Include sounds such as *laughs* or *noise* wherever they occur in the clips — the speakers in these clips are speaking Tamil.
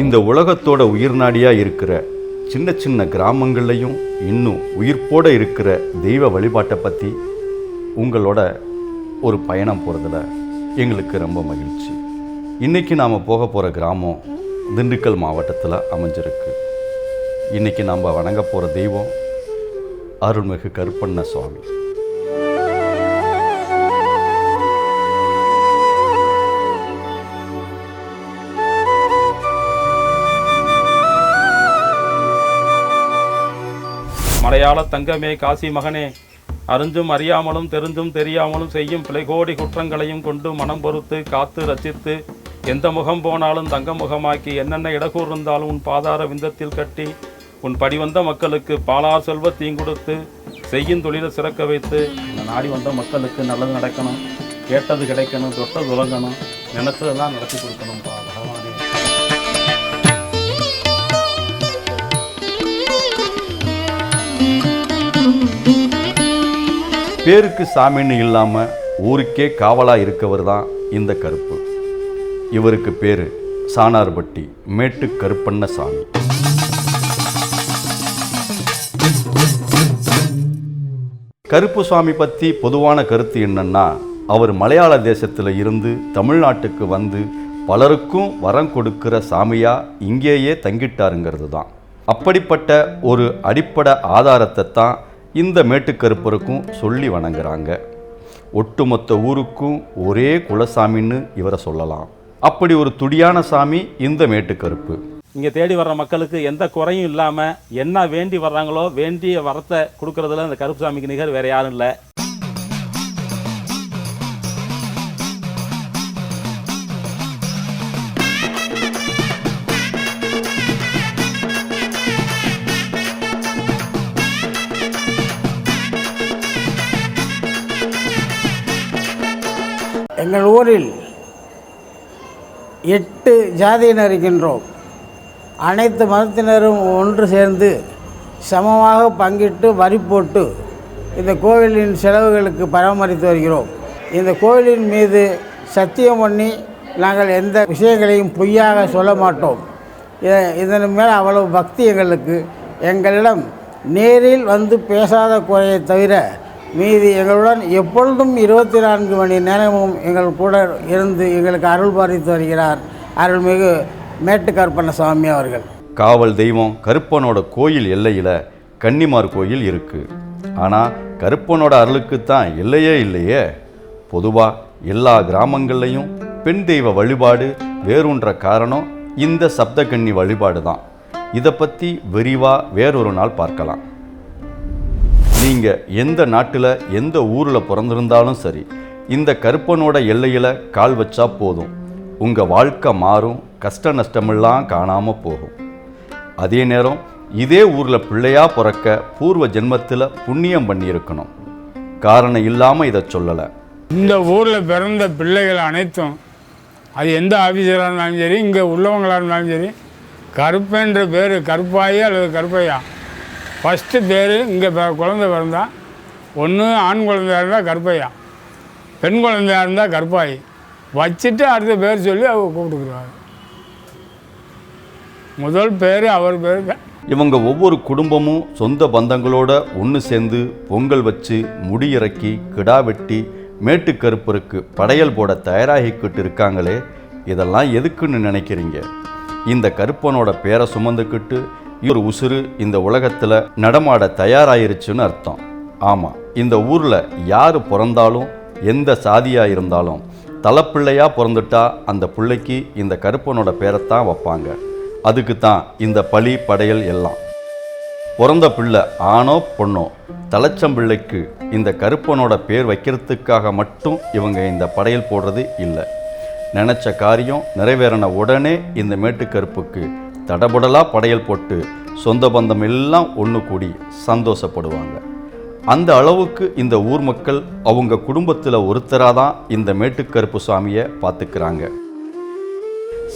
இந்த உலகத்தோட உயிர்நாடியாக இருக்கிற சின்ன சின்ன கிராமங்கள்லையும் இன்னும் உயிர்ப்போடு இருக்கிற தெய்வ வழிபாட்டை பற்றி உங்களோட ஒரு பயணம் போகிறதுல எங்களுக்கு ரொம்ப மகிழ்ச்சி. இன்றைக்கி நாம் போக போகிற கிராமம் திண்டுக்கல் மாவட்டத்தில் அமைஞ்சிருக்கு. இன்றைக்கி நாம் வணங்க போகிற தெய்வம் அருள்மிகு கருப்பண்ண சுவாமி. மலையாள தங்கமே காசி மகனே. அறிஞ்சும் அறியாமலும் தெரிஞ்சும் தெரியாமலும் செய்யும் பிழைகோடி குற்றங்களையும் கொண்டு மனம் பொறுத்து காத்து ரச்சித்து எந்த முகம் போனாலும் தங்க முகமாக்கி என்னென்ன இடகூர் இருந்தாலும் உன் பாதார விந்தத்தில் கட்டி உன் படிவந்த மக்களுக்கு பாலார் செல்வ தீங்குடுத்து செய்யும் தொழிலை சிறக்க வைத்து இந்த நாடி வந்த மக்களுக்கு நல்லது நடக்கணும் கேட்டது கிடைக்கணும் தொட்டது உலங்கணும் நினைச்சதெல்லாம் நடத்தி கொடுக்கணும்ப்பா பேருக்கு சாமின்னு இல்லாமல் ஊருக்கே காவலாக இருக்கவர் தான் இந்த கருப்பு. இவருக்கு பேர் சாணார்பட்டி மேட்டு கருப்பண்ண சாமி கருப்பு சுவாமி பற்றி பொதுவான கருத்து என்னன்னா அவர் மலையாள தேசத்தில் இருந்து தமிழ்நாட்டுக்கு வந்து பலருக்கும் வரம் கொடுக்கிற சாமியாக இங்கேயே தங்கிட்டாருங்கிறது தான். அப்படிப்பட்ட ஒரு அடிப்படை ஆதாரத்தை தான் இந்த மேட்டுக்கருப்பருக்கும் சொல்லி வணங்குறாங்க. ஒட்டுமொத்த ஊருக்கும் ஒரே குலசாமின்னு இவரை சொல்லலாம். அப்படி ஒரு துடியான சாமி இந்த மேட்டுக்கருப்பு. இங்கே தேடி வர்ற மக்களுக்கு எந்த குறையும் இல்லாமல் என்ன வேண்டி வர்றாங்களோ வேண்டிய வரத்தை கொடுக்கறதுல இந்த கருப்பு சாமிக்கு நிகர் வேறு யாரும் இல்லை. எங்கள் ஊரில் எட்டு ஜாதியினர் இருக்கின்றோம். அனைத்து மதத்தினரும் ஒன்று சேர்ந்து சமமாக பங்கிட்டு வரி போட்டு இந்த கோவிலின் செலவுகளுக்கு பராமரித்து வருகிறோம். இந்த கோவிலின் மீது சத்தியம் பண்ணி நாங்கள் எந்த விஷயங்களையும் பொய்யாக சொல்ல மாட்டோம். இதன் மேல் அவ்வளவு பக்தி எங்களுக்கு. எங்களிடம் நேரில் வந்து பேசாத குறையை தவிர மீதி எங்களுடன் எப்பொழுதும் இருபத்தி நான்கு மணி நேரமும் எங்கள் கூட இருந்து எங்களுக்கு அருள் பாதித்து வருகிறார் அருள்மிகு மேட்டுக்கருப்பண்ண சுவாமி அவர்கள். காவல் தெய்வம் கருப்பனோட கோயில் எல்லையில் கன்னிமார் கோயில் இருக்கு. ஆனால் கருப்பனோட அருளுக்கு தான் எல்லையே இல்லையே. பொதுவாக எல்லா கிராமங்கள்லையும் பெண் தெய்வ வழிபாடு வேறுன்ற காரணம் இந்த சப்தகன்னி வழிபாடு தான் இதை பற்றி விரிவாக வேறொரு நாள் பார்க்கலாம். நீங்கள் எந்த நாட்டில் எந்த ஊரில் பிறந்திருந்தாலும் சரி இந்த கருப்பனோட எல்லையில் கால் வச்சா போதும். உங்கள் வாழ்க்கை மாறும் கஷ்ட நஷ்டமெல்லாம் காணாமல் போகும். அதே நேரம் இதே ஊரில் பிள்ளையாக பிறக்க பூர்வ ஜென்மத்தில் புண்ணியம் பண்ணியிருக்கணும். காரணம் இல்லாமல் இதை சொல்லலை. இந்த ஊரில் பிறந்த பிள்ளைகள் அனைத்தும் அது எந்த ஆஃபீஸராக இருந்தாலும் சரி இங்கே உள்ளவங்களாக இருந்தாலும் சரி கருப்பன்ற பேர் கருப்பாயி அல்லது கருப்பையா? ஃபஸ்ட்டு பேர் இங்கே குழந்தை பிறந்தா ஒன்று ஆண் குழந்தையா இருந்தால் கருப்பையா பெண் குழந்தையா இருந்தால் கருப்பாயி. வச்சுட்டு அடுத்த பேர் சொல்லி அவங்க கூப்பிட்டுக்குறாங்க முதல் பேர் அவர் பேர் தான். இவங்க ஒவ்வொரு குடும்பமும் சொந்த பந்தங்களோட ஒன்று சேர்ந்து பொங்கல் வச்சு முடியிறக்கி கிடா வெட்டி மேட்டுக்கருப்பருக்கு படையல் போட தயாராகிக்கிட்டு இருக்காங்களே இதெல்லாம் எதுக்குன்னு நினைக்கிறீங்க? இந்த கருப்பனோட பேரை சுமந்துக்கிட்டு இவர் உசுறு இந்த உலகத்தில் நடமாட தயாராயிருச்சுன்னு அர்த்தம். ஆமாம் இந்த ஊரில் யார் பிறந்தாலும் எந்த சாதியாக இருந்தாலும் தலைப்பிள்ளையாக பிறந்துட்டா அந்த பிள்ளைக்கு இந்த கருப்பனோட பேரைத்தான் வைப்பாங்க. அதுக்கு தான் இந்த பழி படையல் எல்லாம். பிறந்த பிள்ளை ஆணோ பொண்ணோ தலைச்சம்பிள்ளைக்கு இந்த கருப்பனோட பேர் வைக்கிறதுக்காக மட்டும் இவங்க இந்த படையல் போடுறது இல்லை. நினச்ச காரியம் நிறைவேறின உடனே இந்த மேட்டுக்கருப்புக்கு தடபுடலாக படையல் போட்டு சொந்த பந்தம் எல்லாம் ஒன்று கூடி சந்தோஷப்படுவாங்க. அந்த அளவுக்கு இந்த ஊர் மக்கள் அவங்க குடும்பத்தில் ஒருத்தராக தான் இந்த மேட்டுக்கருப்பு சாமியை பார்த்துக்கிறாங்க.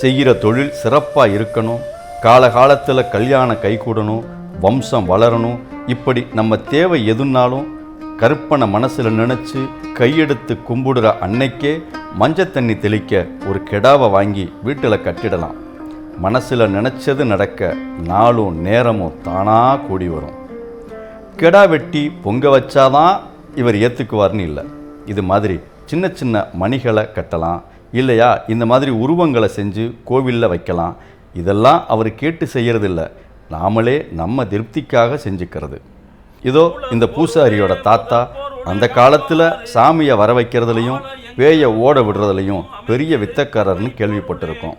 செய்கிற தொழில் சிறப்பாக இருக்கணும். காலகாலத்தில் கல்யாணம் கைகூடணும் வம்சம் வளரணும். இப்படி நம்ம தேவை எதுனாலும் கருப்பனை மனசில் நினச்சி கையெடுத்து கும்பிடுற அன்னைக்கே மஞ்சள் தண்ணி தெளிக்க ஒரு கெடாவை வாங்கி வீட்டில் கட்டிடலாம். மனசில் நினச்சது நடக்க நாளும் நேரமும் தானாக கூடி வரும். கெடா வெட்டி பொங்க வச்சாதான் இவர் ஏற்றுக்குவார்னு இல்லை. இது மாதிரி சின்ன சின்ன மணிகளை கட்டலாம். இல்லையா? இந்த மாதிரி உருவங்களை செஞ்சு கோவிலில் வைக்கலாம். இதெல்லாம் அவர் கேட்டு செய்கிறதில்ல நாமளே நம்ம திருப்திக்காக செஞ்சுக்கிறது. இதோ இந்த பூசாரியோட தாத்தா அந்த காலத்தில் சாமியை வர வைக்கிறதுலையும் பேயை ஓட விடுறதுலையும் பெரிய வித்தக்காரர்னு கேள்விப்பட்டிருக்கோம்.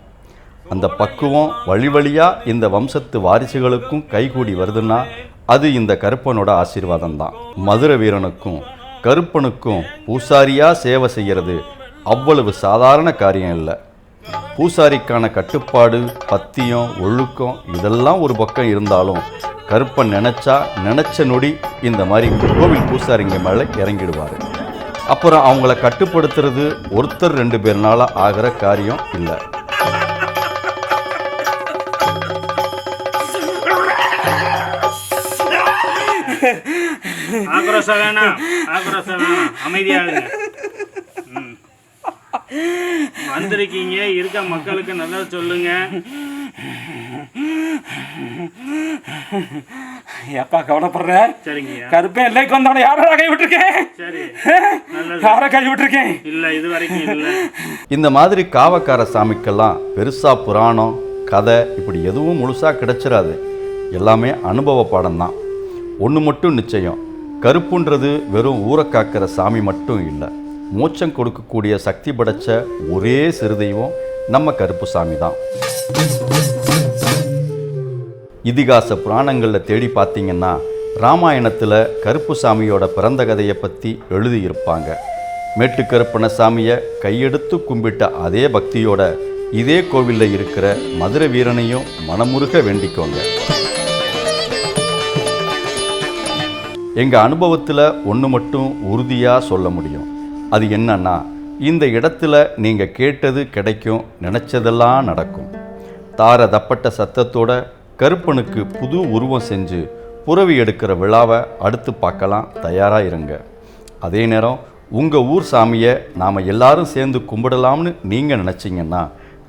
அந்த பக்குவம் வழி வழியாக இந்த வம்சத்து வாரிசுகளுக்கும் கைகூடி வருதுன்னா அது இந்த கருப்பனோட ஆசீர்வாதம் தான் மதுர வீரனுக்கும் கருப்பனுக்கும் பூசாரியாக சேவை செய்கிறது அவ்வளவு சாதாரண காரியம் இல்லை. பூசாரிக்கான கட்டுப்பாடு பத்தியம் ஒழுக்கம் இதெல்லாம் ஒரு பக்கம் இருந்தாலும் கருப்பன் நினச்சா நினச்ச நொடி இந்த மாதிரி கோவில் பூசாரிங்க மேலே இறங்கிடுவார். அப்புறம் அவங்கள கட்டுப்படுத்துறது ஒருத்தர் ரெண்டு பேர்னால ஆகிற காரியம் இல்லை. *laughs* ஆக்ரோஷம் வேணாம் ஆக்ரோஷம் வேணாம். அமைதியாகுங்க ம். வந்திருக்கீங்க இருக்க மக்களுக்கு நல்லா சொல்லுங்க. ஏப்பா கவலைப்படுற? சரிங்கய்யா கருப்பேன் இல்லைக்கு வந்தவனை யாரா கை விட்டுருக்கேன் சரி. *laughs* யாரை கை விட்டுருக்கேன்? இல்லை இது வரைக்கும் இல்லை. இந்த மாதிரி காவக்கார சாமிக்கெல்லாம் பெருசா புராணம் கதை இப்படி எதுவும் முழுசாக கிடைச்சிராது. எல்லாமே அனுபவ பாடம்தான். ஒன்று மட்டும் நிச்சயம். கருப்புன்றது வெறும் ஊரை காக்கிற சாமி மட்டும் இல்லை. மூச்சம் கொடுக்கக்கூடிய சக்தி படைச்ச ஒரே சிறு தெய்வம் நம்ம கருப்பு சாமி தான். இதிகாச புராணங்களில் தேடி பார்த்தீங்கன்னா ராமாயணத்தில் கருப்பு சாமியோட பிறந்த கதையை பற்றி எழுதியிருப்பாங்க. மேட்டுக்கருப்பண சாமியை கையெடுத்து கும்பிட்ட அதே பக்தியோட இதே கோவிலில் இருக்கிற மதுரை வீரனையும் மனமுருக வேண்டிக்கோங்க. எங்கள் அனுபவத்தில் ஒன்று மட்டும் உறுதியாக சொல்ல முடியும். அது என்னன்னா இந்த இடத்துல நீங்கள் கேட்டது கிடைக்கும் நினச்சதெல்லாம் நடக்கும். தார தப்பட்ட சத்தத்தோட கருப்பனுக்கு புது உருவம் செஞ்சு புறவி எடுக்கிற விழாவை அடுத்து பார்க்கலாம் தயாராக இருங்க. அதே நேரம் உங்கள் ஊர் சாமியை நாம் எல்லாரும் சேர்ந்து கும்பிடலாம்னு நீங்கள் நினச்சிங்கன்னா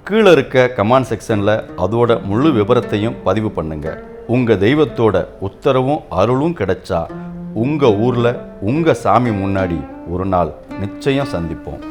கீழே இருக்க கமெண்ட் செக்ஷனில் அதோட முழு விவரத்தையும் பதிவு பண்ணுங்கள் உங்கள் தெய்வத்தோட உத்தரவும் அருளும் கிடைச்சா உங்கள் ஊரில் உங்கள் சாமி முன்னாடி ஒரு நாள் நிச்சயம் சந்திப்போம்.